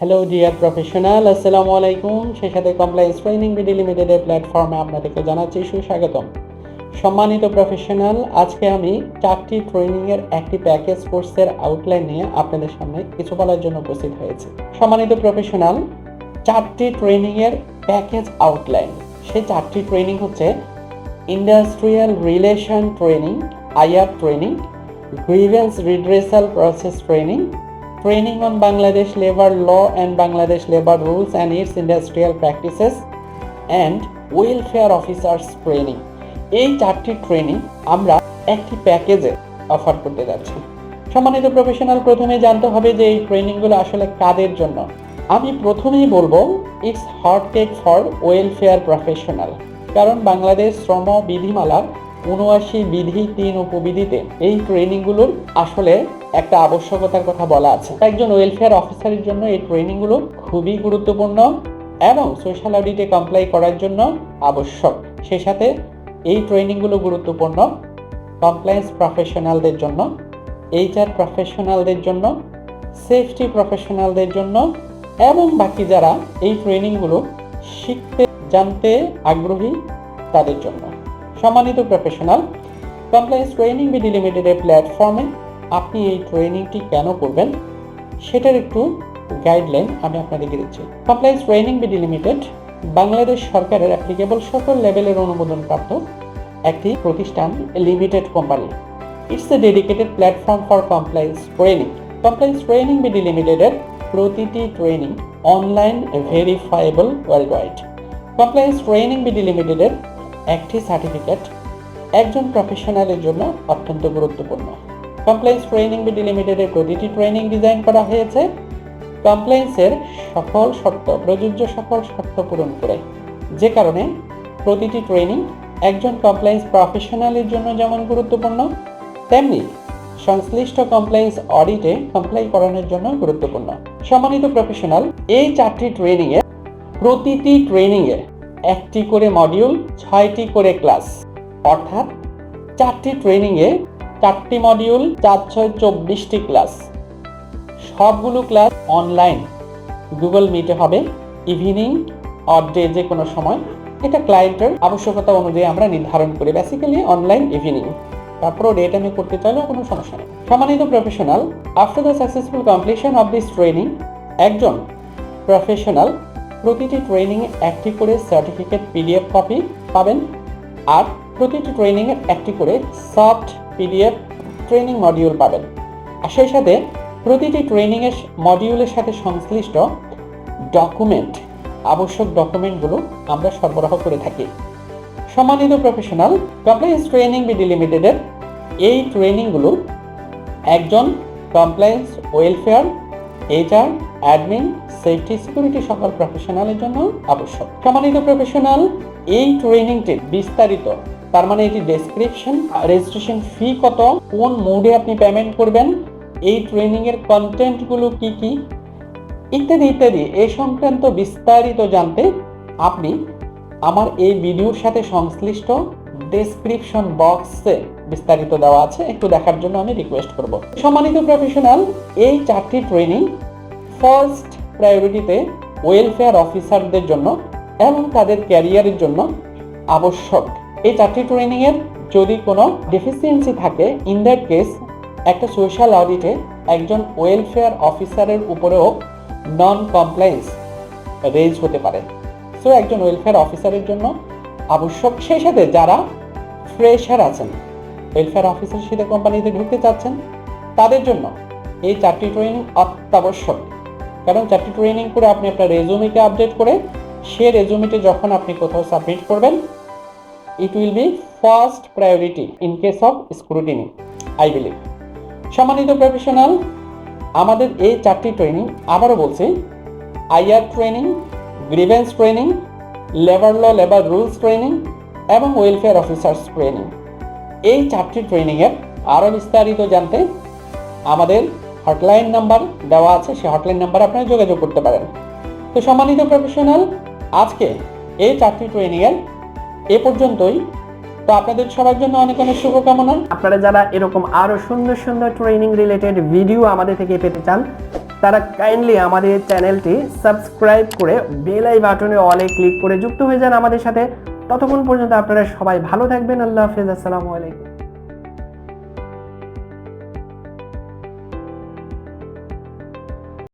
Hello dear professional আসসালামু আলাইকুম সেই সাথে কমপ্লায়েন্স ট্রেনিং বিডি লিমিটেডের প্ল্যাটফর্মে আপনাদেরকে জানাচ্ছি সুস্বাগতম। সম্মানিত প্রফেশনাল আজকে আমি চারটি ট্রেনিংয়ের একটি প্যাকেজ কোর্সের আউটলাইন নিয়ে আপনাদের সামনে কিছু বলার জন্য উপস্থিত হয়েছে। সম্মানিত প্রফেশনাল চারটি ট্রেনিংয়ের প্যাকেজ আউটলাইন সেই চারটি ট্রেনিং হচ্ছে industrial relation training IR training grievance redressal process training training on Bangladesh labour law and Bangladesh labour rules and its industrial practices and welfare officers training এই চারটি ট্রেনিং আমরা একটি প্যাকেজে অফার করতে যাচ্ছি। সম্মানিত প্রফেশনাল প্রথমে জানতে হবে যে এই ট্রেনিংগুলো আসলে কাদের জন্য। আমি প্রথমেই বলব it's hot take for welfare professional কারণ বাংলাদেশ শ্রম বিধিমালার উনআশি বিধি, তিন উপবিধিতে এই ট্রেনিংগুলোর আসলে একটা আবশ্যকতার কথা বলা আছে। একজন ওয়েলফেয়ার অফিসারের জন্য এই ট্রেনিংগুলো খুবই গুরুত্বপূর্ণ এবং সোশ্যাল অডিটে কমপ্লাই করার জন্য আবশ্যক। সেই সাথে এই ট্রেনিংগুলো গুরুত্বপূর্ণ। কমপ্লায়েন্স প্রফেশনালদের জন্য এইচআর প্রফেশনালদের জন্য সেফটি প্রফেশনালদের জন্য এবং বাকি যারা এই ট্রেনিংগুলো শিখতে, জানতে আগ্রহী তাদের জন্য। সম্মানিত প্রফেশনাল কমপ্লায়েন্স ট্রেনিং বিডি লিমিটেডের প্ল্যাটফর্মে আপনি এই ট্রেনিংটি কেন করবেন, সেটার একটু গাইডলাইন আমি আপনাদেরকে দিচ্ছি। Compliance training BD limited Bangladesh সরকারের অ্যাপ্লিকেবল সকল লেভেলের অনুমোদনপ্রাপ্ত একটি প্রতিষ্ঠান limited company it's a dedicated platform for compliance training compliance training BD লিমিটেডের প্রতিটি training online verifiable world wide compliance training BD লিমিটেডের সার্টিফিকেট একজন প্রফেশনালের জন্য অত্যন্ত গুরুত্বপূর্ণ। কমপ্লায়েন্স ট্রেনিং বিডি লিমিটেডের প্রতিটি ট্রেনিং ডিজাইন করা হয়েছে। কমপ্লায়েন্সের সকল শর্ত প্রযোজ্য সকল শর্ত পূরণ করে। যে কারণে প্রতিটি ট্রেনিং একজন কমপ্লায়েন্স প্রফেশনালের জন্য যেমন গুরুত্বপূর্ণ, তেমনি সংশ্লিষ্ট কমপ্লায়েন্স অডিটে কমপ্লাই করানোর জন্য গুরুত্বপূর্ণ। সম্মানিত প্রফেশনাল এই চারটি ট্রেনিংয়ে প্রতিটি ট্রেনিংয়ে একটি করে মডিউল ছয়টি করে ক্লাস অর্থাৎ চারটি ট্রেনিংয়ে চারটি মডিউল চার ছয় চব্বিশটি ক্লাস সবগুলো ক্লাস অনলাইন গুগল মিটে হবে। ইভিনিং অর ডে যে কোনো সময়। এটা ক্লায়েন্টের আবশ্যকতা অনুযায়ী আমরা নির্ধারণ করি। বেসিক্যালি অনলাইন ইভিনিং তারপরও ডে টাইমে করতে চাইলেও কোনো সমস্যা নেই। সম্মানিত professional after the successful completion of this training একজন প্রফেশনাল প্রতিটি ট্রেনিং একটি করে সার্টিফিকেট পিডিএফ কপি পাবেন আর প্রতিটি ট্রেনিংয়ে একটি করে সফট পিডিএফ ট্রেনিং মডিউল পাবেন। আর সেই সাথে প্রতিটি ট্রেনিংয়ের মডিউলের সাথে সংশ্লিষ্ট ডকুমেন্ট আবশ্যক ডকুমেন্টগুলো আমরা সরবরাহ করে থাকি। সম্মানিত প্রফেশনাল কমপ্লায়েন্স ট্রেনিং বিডি লিমিটেডের এই ট্রেনিংগুলো একজন compliance welfare HR admin safety security সকল প্রফেশনালের জন্য আবশ্যক। সম্মানিত প্রফেশনাল এই ট্রেনিংটির বিস্তারিত, তার মানে এটি ডেসক্রিপশন রেজিস্ট্রেশন ফি কত, কোন মোডে আপনি পেমেন্ট করবেন, এই ট্রেনিংয়ের কন্টেন্টগুলো কি কি, ইত্যাদি ইত্যাদি। এ সংক্রান্ত বিস্তারিত জানতে আপনি আমার এই ভিডিওর সাথে সংশ্লিষ্ট ডেসক্রিপশন বক্সে বিস্তারিত দেওয়া আছে, একটু দেখার জন্য আমি রিকোয়েস্ট করব। সম্মানিত প্রফেশনাল এই চারটি ট্রেনিং ফার্স্ট প্রায়োরিটিতে ওয়েলফেয়ার অফিসারদের জন্য এবং তাদের ক্যারিয়ারের জন্য আবশ্যক। এই চারটি ট্রেনিংয়ের যদি কোনো ডেফিসিয়েন্সি থাকে ইন দ্যাট কেস একটা সোশ্যাল অডিটে একজন ওয়েলফেয়ার অফিসারের উপরেও নন কমপ্লায়েন্স রেজ হতে পারে। সো একজন ওয়েলফেয়ার অফিসারের জন্য আবশ্যক। সেই সাথে যারা ফ্রেশার আছেন ওয়েলফেয়ার অফিসার সাথে কোম্পানিতে ঢুকতে চাচ্ছেন, তাদের জন্য এই চারটি ট্রেনিং অত্যাবশ্যক। কারণ চারটি ট্রেনিং করে আপনি আপনার রেজুমিকে আপডেট করে সে রেজুমিতে যখন আপনি কোথাও সাবমিট করবেন it will be first priority in case of scrutiny I believe সম্মানিত প্রফেশনাল আমাদের এই চারটি ট্রেনিং আবারও বলছি IR training grievance training labour law labour rules training এবং ওয়েলফেয়ার অফিসার্স ট্রেনিং এই চারটি ট্রেনিংয়ের আরও বিস্তারিত জানতে আমাদের হটলাইন নাম্বার দেওয়া আছে, সেই হটলাইন নাম্বারে আপনারা যোগাযোগ করতে পারেন। তো সম্মানিত প্রফেশনাল আজকে এই চারটি ট্রেনিংয়ের এ পর্যন্তই। তো আপনাদের সবার জন্য অনেক অনেক শুভকামনা। আপনারা যারা এরকম আরও সুন্দর সুন্দর ট্রেনিং রিলেটেড ভিডিও আমাদের থেকে পেতে চান, তারা কাইন্ডলি আমাদের চ্যানেলটি সাবস্ক্রাইব করে বেল আই বাটনে অলে ক্লিক করে যুক্ত হয়ে যান আমাদের সাথে। ততক্ষণ পর্যন্ত আপনারা সবাই ভালো থাকবেন। আল্লাহ হাফেজ। আসসালামু আলাইকুম।